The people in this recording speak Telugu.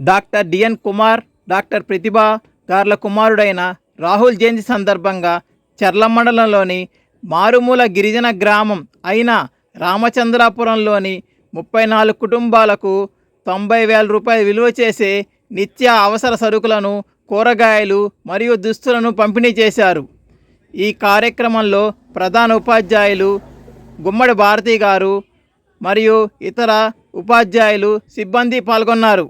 Doctor DN Kumar doctor Prathibha గార్ల కుమారుడైన రాహుల్ జయంతి సందర్భంగా చర్ల మండలంలోని మారుమూల గిరిజన గ్రామం అయిన రామచంద్రాపురంలోని ముప్పై నాలుగు కుటుంబాలకు తొంభై వేల రూపాయలు విలువ చేసే నిత్య అవసర సరుకులను కూరగాయలు మరియు దుస్తులను పంపిణీ చేశారు. ఈ కార్యక్రమంలో ప్రధాన ఉపాధ్యాయులు గుమ్మడి భారతి గారు మరియు ఇతర ఉపాధ్యాయులు సిబ్బంది పాల్గొన్నారు.